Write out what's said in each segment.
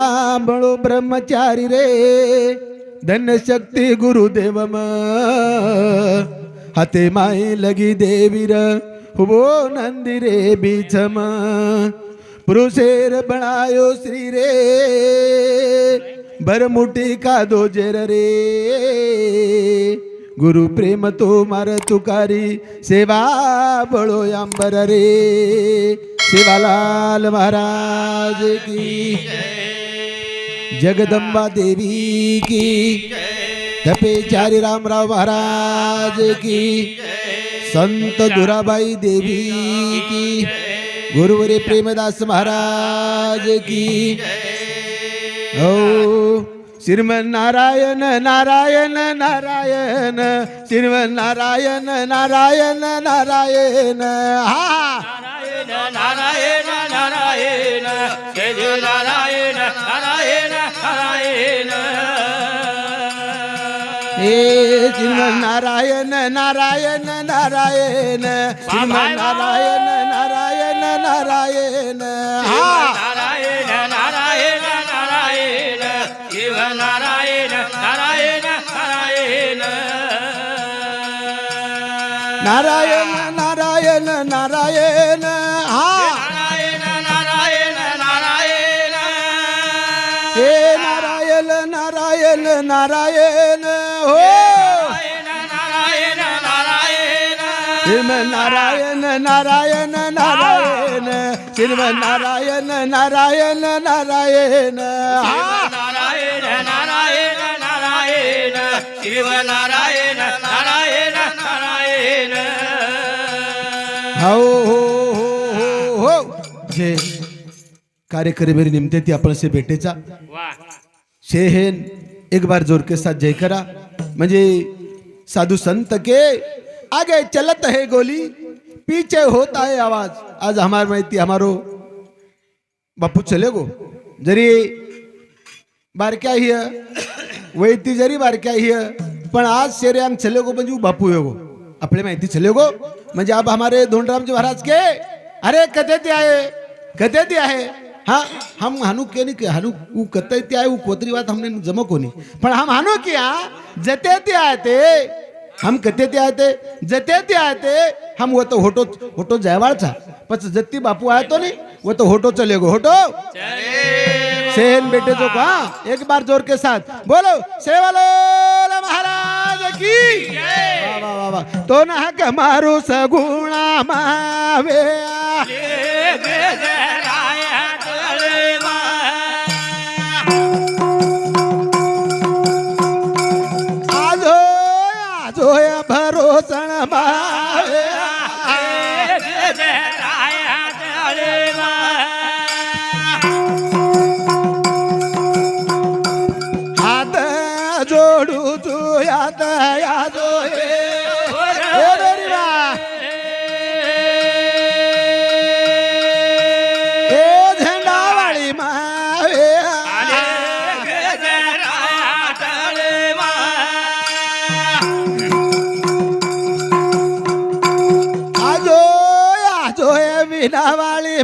बळो ब्रह्मचारी रे धन्य शक्ती गुरुदेव हाते माई लगी देवीर हुबो नंदी रे बीचम पुरुषेर बनायो श्री रे भरमुठी का दो जेर रे गुरु प्रेम तो मार तुकारी सेवा बळो अंबर रे शिवालाल महाराज की जगदंबा देवी की। धपे चारी रामराव महाराज की। संत दुराबाई देवी की। गुरुवरे प्रेमदास महाराज की। ओ श्रीमन नारायण नारायण नारायण श्रीमन नारायण नारायण। नारायण हा। नारायण नारायण नारायण नारायण। हे नारायण नारायण नारायण नारायण नारायण नारायण हा! नारायण नारायण नारायण नारायण नारायण हो. नारायण नारायण श्रीमन नारायण नारायण नारायण. श्रीमन नारायण नारायण नारायण. हा. नारायण नारायण नारायण शिव नारायण नारायण नारायण हो हो हो हो हो. जे कार्यकरी मेरी निमते ती आपण से भेटेचा. शेहेन एक बार जोर के साथ जय करा। म्हणजे साधू संत के आगे चलत है गोली पीछे होता है आवाज। आज हमार माहिती हमारो बापू चले गो। जरी बारक्या हिय वैती जरी बारक्या हिय पण आज शेरे आम चले गो म्हणजे बापू हे गो आपले माहिती चले गो। म्हणजे अब हमारे धोंडरामजी महाराज के अरे कथे ते आहे कथे ते आहे हाँ हम हानु के नहीं हनु ऊ वो कते ते आए वो कोतरी बात हमने जमा कोनी पण हम हानु किया जते ते आए थे हम कते ते आए थे जते ते आए थे हम वो तो होटो होटो जयवाड़ था पर जत्ती बापू आया तो नहीं वो तो होटो चले गो होटो सेन बेटे जो कहा एक बार जोर के साथ बोलो सेवालो महाराज की वाह वाह वाह तो ना कमारू सगुणा मावे हे विनावाळी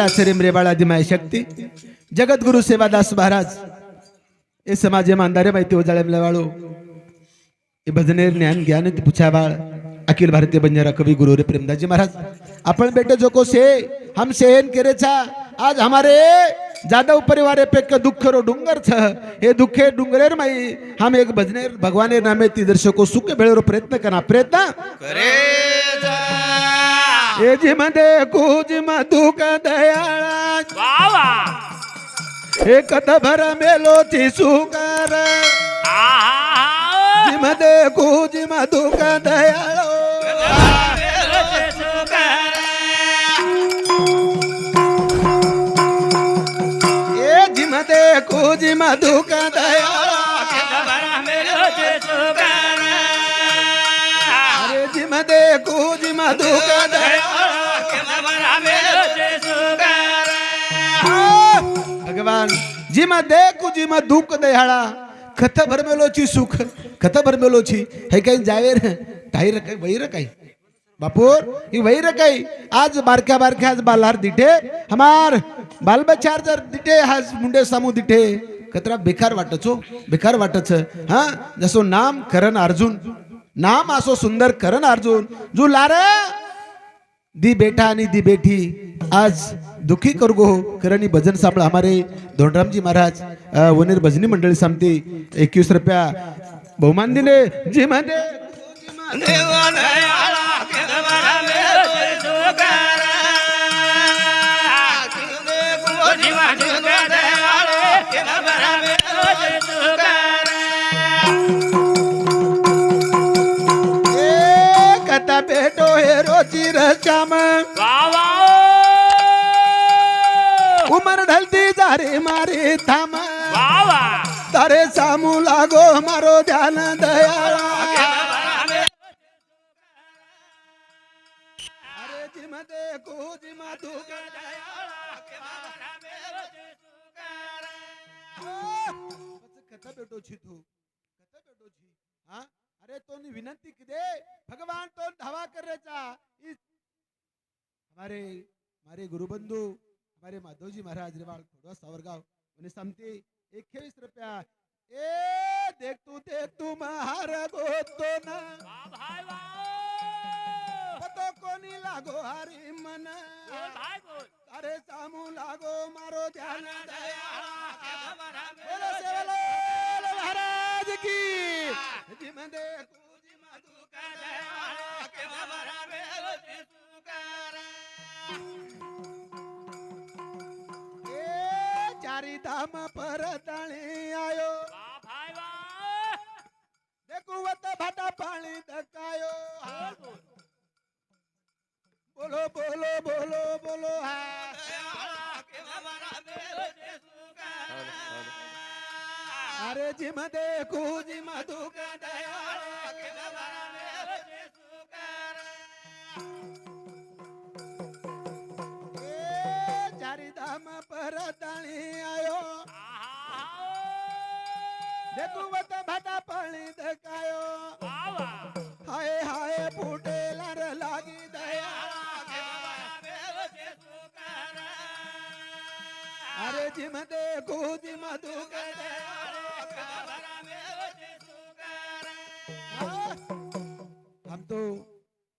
सरासरी मरेबाळा माय शक्ती जगद्गुरु सेवादास महाराज ए समाजे मांदारे माहिती उजाळे वाळू ए भजनेर ज्ञान ज्ञान ती पुछाबाळ अखिल भारतीय बंजारा कवि गुरु रे प्रेमदास महाराज अपन बेटे जो को से हम सेहन करे छा आज हमारे जादव परिवारे पे दुःख रो डुंगर छ हे दुःखे डुंगरेर माई हम एक भजनेर भगवान नामे ती दर्शको सुख भेळेरो प्रयत्न करा प्रयत्न करे जा. हे जिमध्ये कुजिम दुःख दयाळा वा वा हे कथ भर मेलोची सुकर आहा. जिमध्ये कुजिम दुःख दयाळो मेलोचे सुकर. हे जिमध्ये कुजिम दुःख दयाळो बरा मेलोचे भगवान जिमा दे कुजिमा दुःख दयाळा। कथ भरमेलोची सुख कथ भरमेलोची। हे काही जावेर काही काही वैर काही? बापूर ही वैर काही? आज बारक्या बारक्या आज बालार दिठे। हमार बाल बच्चार जर दिठे आज मुंडे सामू दिठे। कतरा बेकार वाटचो बेकार वाटच हा? जसो नाम करण अर्जुन। नाम असो सुंदर करण अर्जुन। जो लार दी बेटा आणि दी बेटी आज दुखी कर गो करणी हो, भजन सापळा. हमारे धोंडरामजी महाराज वनेर भजनी मंडळी सांगते एकवीस रुपया बहुमान दिले जी मध्ये वा उमर ढलती जारे मारे थांब वा तारे सामू लागो मारो ध्यान बेटो छी तू. कथा बेटो छी हा? अरे तो विनंती किदे भगवान तो धावा करायचा इस- हमारे हमारे गुरुबंधू हमारे माधवजी महाराज रेवाड़ खोडवा सावरगाव म्हणे सांगते एकवीस रुपया ए देख तू देख तू महार गोतो ना पतो कोणी लागो हरी मन अरे सामू लागो मारो ध्यान बोलो सेवलाल महाराज की जी मध्ये कुजी मधु ए चारी धाम परताळी आयो। देखुवत भाटा पाणी दकायो। बोलो बोलो बोलो बोलो हा। अरे जी देखू कुजी नहीं आयो। देखू वत भाटा पाणी देखायो। हाय हाय फुटे लार लागी दया। अरे जी मध्ये जिम मधु हम तो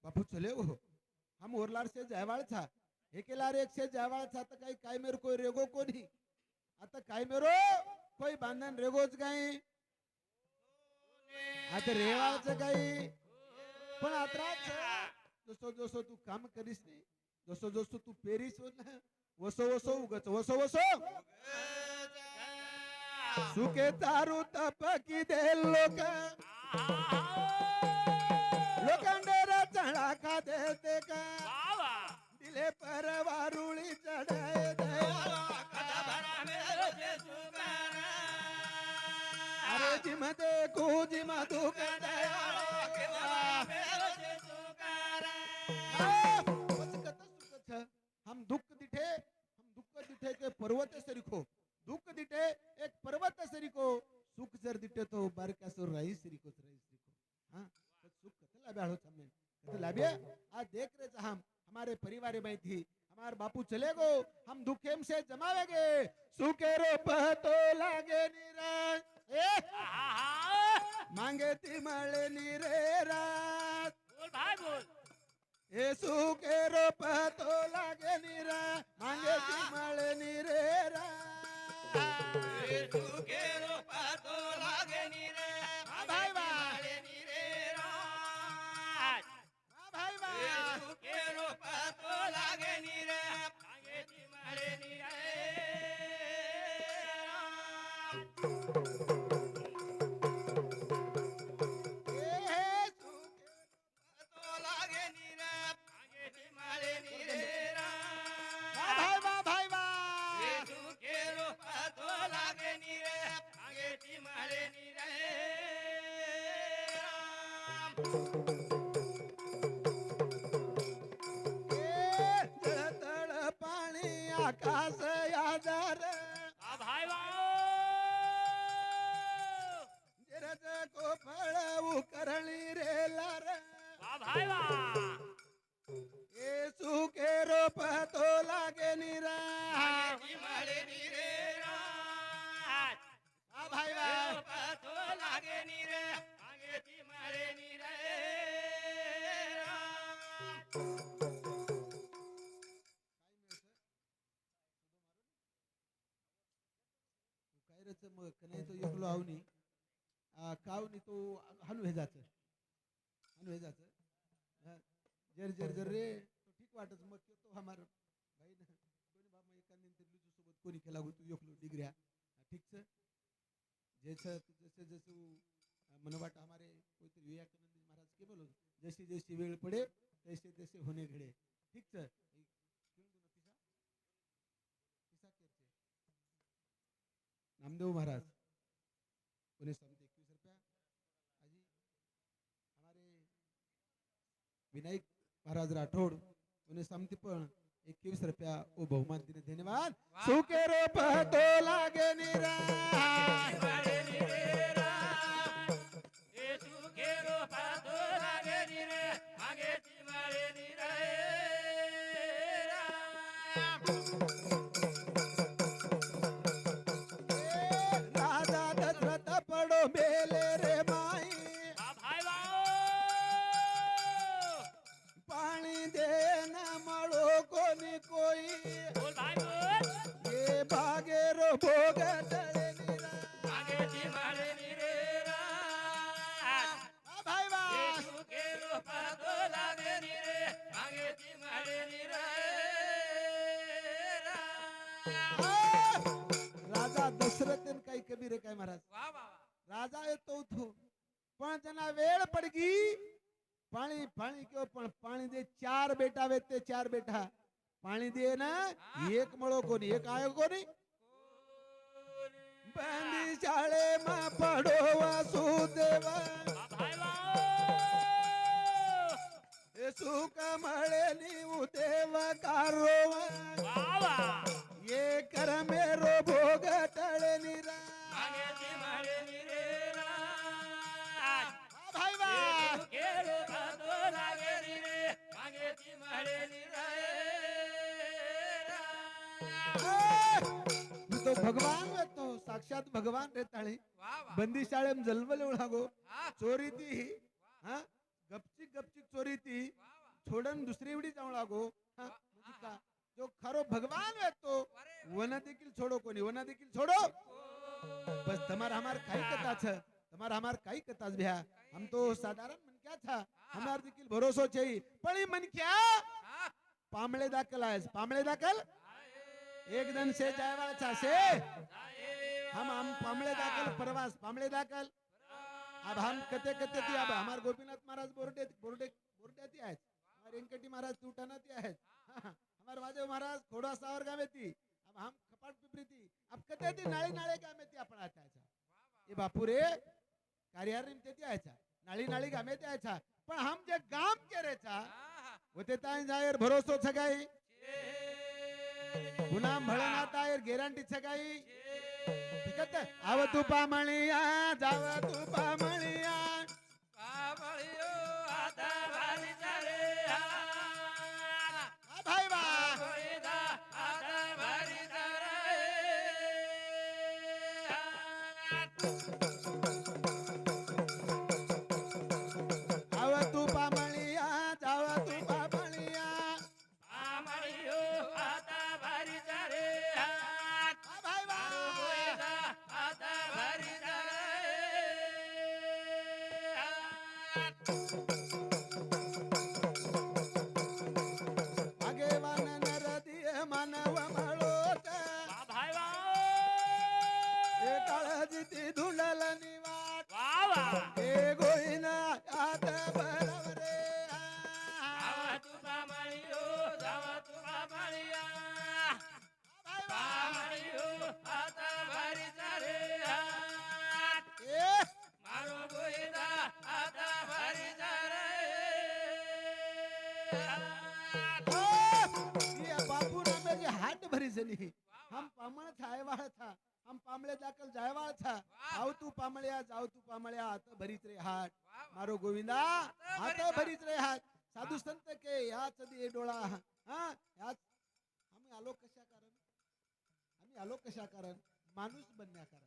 बापू चले हो। हम ओरलार से जयवाड़ था। एकेलार एक से जयवाड़ था तो कहीं काय मेरे कोई रेगो कोणी आता काय मेरो? कोई बांधन रेगोच काही आता रेवाळचं काही पण आता जसो जसो तू काम करीस नाही जसो जसो तू पेरीस हो ना वसो वसो उगच वसो वसो. सुके तारू तप की दे लोक. लोखंडेरा चढा खा देते का? दिले पर वारुळी चढाय दया अरे जिमध्ये कुजी मधु हम दुख दिठे हम दुःख दिठे के पर्वत सरिखो. दुःख दिठे एक पर्वत सरिको सुख जर दिठे तो बारका सो राई सरिको राई सरिको हां तो सुख कतला लाभे आलो कतला बे आज देख रहे हम हमारे परिवार में थी. हमारे बापू चले गो. हम दुखेम से जमावेगे सुखे रो पहतो लागे निराश. ए मांगे ती मळे निरे रात हे सुखे रो पहतो लागे निरा मांगे ती मळे निरे रात रे सुखेरो पातो लागे आकाश यादार कोफळ उकरणी रे लार. भाई वा सोबत तू योकलो डिग्र्या ठीक छ जैसे जैसे जैसे वो, आ, हमारे कोई विवेकानंद महाराज के बोलो जैसे जैसे वेळ पडे तैसे तैसे होणे घडे. ठीक छ नामदेव महाराज. उन्हें समझे इक्कीस रुपया. अजी हमारे विनायक महाराज राठौड़. उन्हें समती पण इक्कीस रुपया वो बहुमान दिने धन्यवाद. सुके रोप तो लागे पाणी क्यों पाणी दे चार बेटा वेते चार बेटा. पाणी दे ना एक मळो कोणी एक आयो कोणी? बंदी शाळे मा पडो वासुदेवा. सुख मळे नीव देव कारोवा. ये कर मेरो भोग तळे निरा. भाई बा तो भगवान तो साक्षात भगवान रेताळी बंदी शाळेम जलमले लागो चोरी ती हा गपचिक गपचिक चोरी ती छोडन दुसरी एवढी जाऊ लागो. म्हणजे जो खरो भगवान तो वना देखील छोडो कोणी वना देखील छोडो बस तुम्हारा हमार काई कथा छ तुम्हारा हमार काई कथा भ्या. हम तो साधारण मन क्या था? हमार देखील भरोसो छै पण मनक्या पामळे दाखल आहेस. पामळे दाखल? एक दन से जायवाचा से हम हम पामळे दाखल प्रवास. पामळे दाखल. अब हम कते कते ती अब हमार गोपीनाथ महाराज बोरडे बोरडे ती आहेत. हमार वेंकटी महाराज तुटाना ती आहेत. हमार वाजव महाराज खोडा सावर गावे ती. अब हम खपाट पिपरी ती. अब कते ती नाळी नाळे गावे ती आपण आताचा ए बापू रे कार्यारिम ते ती आहेचा नाळी नाळी गावे ते आहेचा पण हम जे गाम केरेचा होते ताय जायर भरोसो सगाई. पुन्हा भळना तायर गॅरंटी आहे. आव तू पामळिया जाव तू पामळिया. आता आ भाई बा. Thank you. पामळ्या जाव तू पामळ्या आता भरीत रे हाट मारो गोविंदा आता भरीत रे हाट साधू संत के याच दे डोळा. हा याच आम्ही आलो कशा कारण? आम्ही आलो कशा कारण? माणूस बनण्या कारण.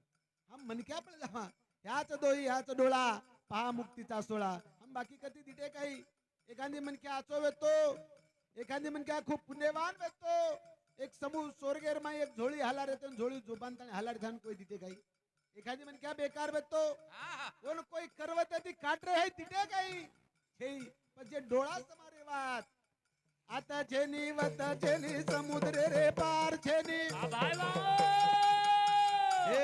हम मनक्या पण जावा. याच दोई याच डोळा. पहा मुक्तीचा सोळा. हम बाकी कधी दिटे काही? एखादी मनक्या आचो वेतो. एखादी मनक्या खूप पुण्यवान वेतो. एक समूह सोरगेर मा एक झोळी हालार येतो झोळी ताणे हालार थान कोई दिते काही? एखादी मनक्या बेकार वेतो कोण कोई करवत ती काटरे है तिटे काही? हे पण जे डोळा समारे वात. आता छेनी वत छेनी समुद्र रे पार वा हे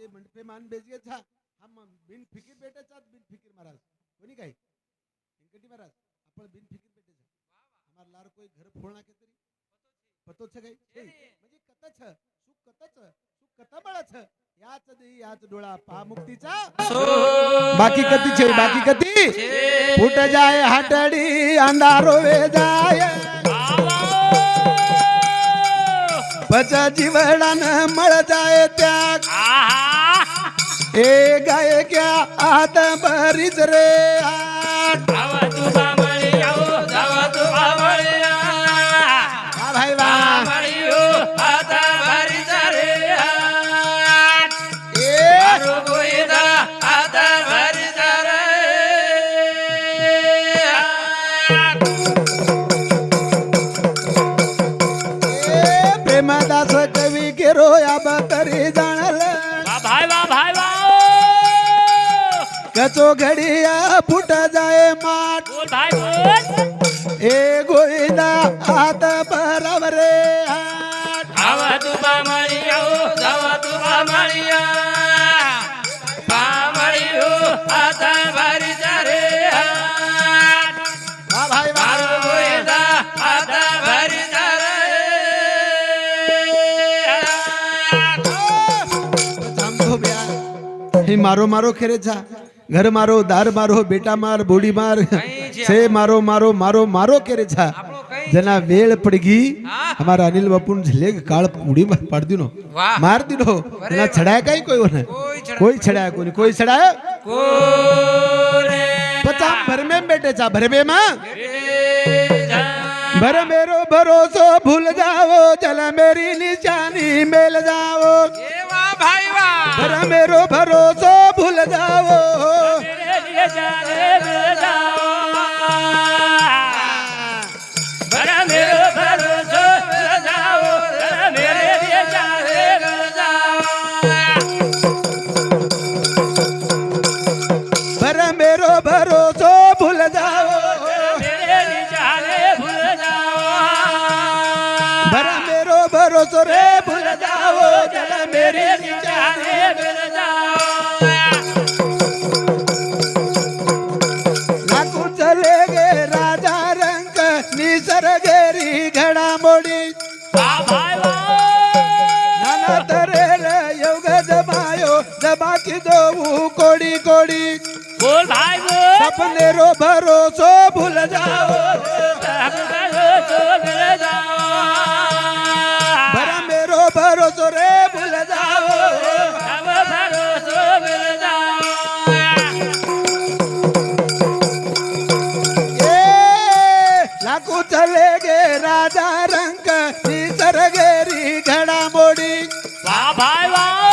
ये मंडपे मान बेजिए था हम बिन फिकिर बेटे था बिन फिकिर महाराज. कोणी काय वेंकटी महाराज आपण बिन फिकिर बेटे था हमार लार कोई घर फोडना के तरी? पतो छ छे. म्हणजे कथच सुख कथच सुख कथा बळच. याच देई याच डोळा पहा मुक्तीचा. बाकी कती छे बाकी कती फुट जाय हाटडी अंधारो वे जाय. पच जीवडान मळ जाय त्याग ए गाय क्या आत बरीच रे आट. प्रेमदास कवी केरो या बकरी जाणल. कचो घडिया फुट जाय माट ए गोविंदा आत बराबर रे आट. हे मारो मारो खेरे छा घर मारो दार मारो बेटा मार बोडी मार। से मारो मारो मारो मारो करे छा जना वेळ पडगी हमारा अनिल बापून झले काळ उडी मार पाड दिनो। वाह. मार दिनो। जना छडाय काही कोई होना कोई छड़ा- कोई छडाय कोणी कोई छडाय? कोरे पचा भरमे बेटे छा भरमे मा रे जा। भर मेरो भरोसो भूल जाओ चल मेरी निशानी मेल जाओ ए वाह भाई वाह भर मेरो भरोसो भूल जाओ मेरे लिए जाने मिल जाओ बड़ा मेरो भरोसा मिल जाओ अपने रो भरोसो भूल जाओ। भरोसो रे भूल जाओ। राजा रंग ती घड़ा मोड़ी। वाह भाई वाह।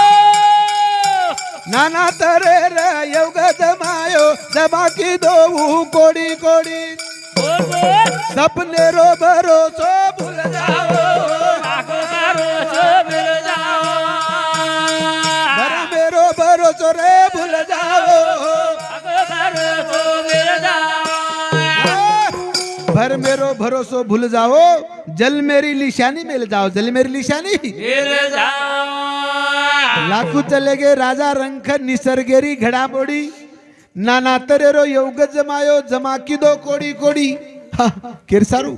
नाना तरे र योग जमायो जमाकी दो कोडी कोडी. सपने रो भरोसो भूल जाओ भरोसो भर मेरो भरोसो रे भूल जाओ जाओ भर मेरो भरोसो भूल जाओ जल मेरी निशानी मिल जाओ जल मेरी निशानी मिल जाओ. लाकू चले गे राजा रंख निसर्गेरी घडामोडी. नाना तरेरो योग जमायो जमा किदो कोडी कोडी. हा केर सारू?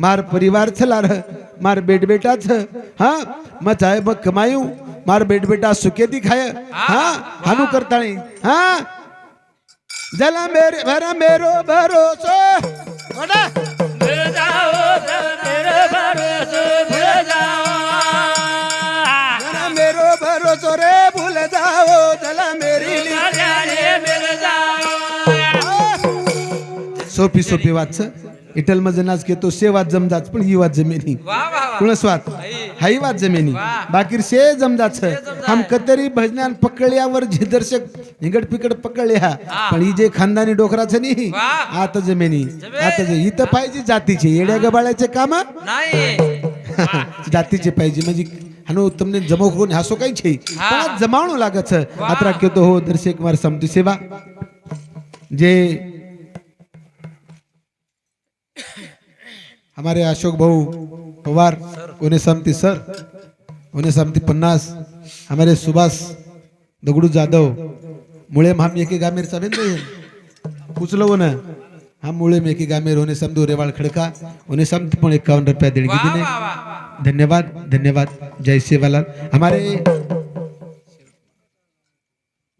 मार परिवार छलार मार बेट बेटा छ हा मचाय ब कमायू. मार बेट बेटा सुखे दिखाय हा हानू करताणी हा. जला मेरे भरा मेरो भरोसो. ओडा सोपी सोपी वाच इटल मध्ये नाच घेतो से वाद जमदाच पण ही वाद जमेनी वा वा वा कुणस वाद हाई वाद जमेनी बाकी से जमदाच हम कतरी भजनान पकडल्यावर जे दर्शक निगड पिकड पकडले हा पण ही जे खानदानी डोकराचं नाही वाह. आता जमेनी आता जे इथं पाहिजे जातीचे येड्या गबाळ्याचे काम नाही जातीचे पाहिजे म्हणजे हानो તમને જમો કોને હાસો કઈ છે હા. પણ આ જમાવણું લાગે છે આતરા કયો તો હો દર્શક માર સમતી સેવા જે हमारे अशोक भाऊ पवार उन्हें समती सर उन्हें समती पन्नास हमारे सुभाष दगडू जाधव मुळे हम एके गामेर सभेन उचलो ना हम मुळे में एके गामेर उन्हें समदू रेवाड़ खड़का उन्हें समती पण इक्यावन रुपया वा दिने। वा वा धन्यवाद धन्यवाद जय सेवालाल। हमारे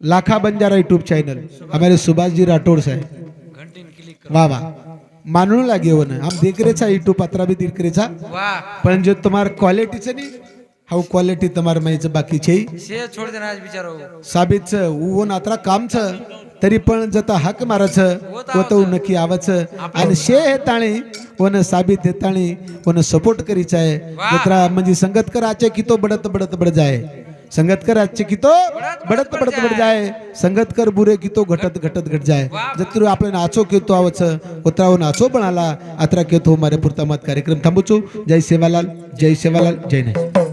लाखा बंजारा यूट्यूब चैनल हमारे सुभाष जी राठौड़ साहब क्लिक वाह वाह। मानू लागे वन हम दिख रहे छा पत्रा भी दिख रहे छा पण जो तुम्हार क्वालिटी छे नी हाउ क्वालिटी तुम्हार में बाकी छे से छोड़ देना आज बिचारो. साबित छ वो नात्रा काम छ तरी पण जता हक तो वत नक्की आवच आणि शे हे ताणी वन साबित हेताणी वन सपोर्ट करी चाहे जत्रा मंजी संगत कराचे की तो बडत बडत बड जाए संगत कर आचे की तो बडत बडत बड जाय संगत कर बुरे की तो घटत घटत घट जाय जत्र આપણે નાચો કેતો આવે છે ઉતરાવો નાચો પણ આલા આતરા કેતો મારે પૂરતા મત કાર્યક્રમ થાંબુ છું જય સેવાલાલ જય સેવાલાલ જય નહીં